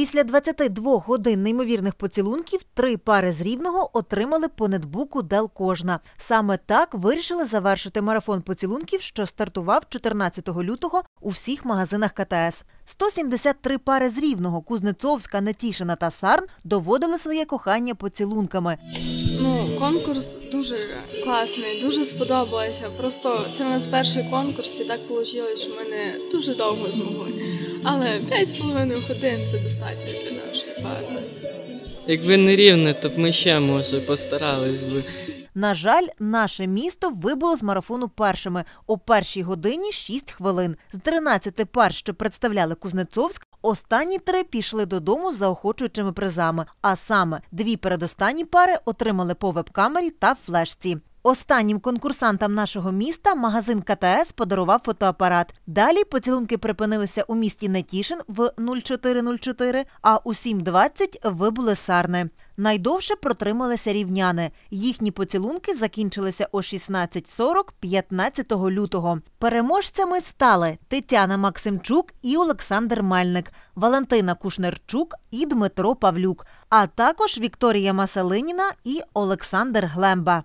Після 22 годин неймовірних поцілунків три пари з рівного отримали по нетбуку Дел кожна. Саме так вирішили завершити марафон поцілунків, що стартував 14 лютого у всіх магазинах КТС. 173 пари з рівного Кузнецовська, Нетішина та Сарн доводили своє кохання поцілунками. Ну, конкурс дуже класний, дуже сподобалося. Просто це у нас перший конкурс, і так вийшло, що ми не дуже довго змогли. Але 5,5 годин це достатньо для нашої пари. Якби не рівне, то б ми ще може постарались би. На жаль, наше місто вибуло з марафону першими о першій годині 6 хвилин. З 13 пар, що представляли Кузнецовськ, останні три пішли додому з заохочуючими призами. А саме дві передостанні пари отримали по веб-камері та флешці. Останнім конкурсантам нашого міста магазин КТС подарував фотоапарат. Далі поцілунки припинилися у місті Нетішин в 0404, а у 7.20 вибули сарни. Найдовше протрималися рівняни. Їхні поцілунки закінчилися о 16.40 15 лютого. Переможцями стали Тетяна Максимчук і Олександр Мельник, Валентина Кушнерчук і Дмитро Павлюк, а також Вікторія Масалиніна і Олександр Глемба.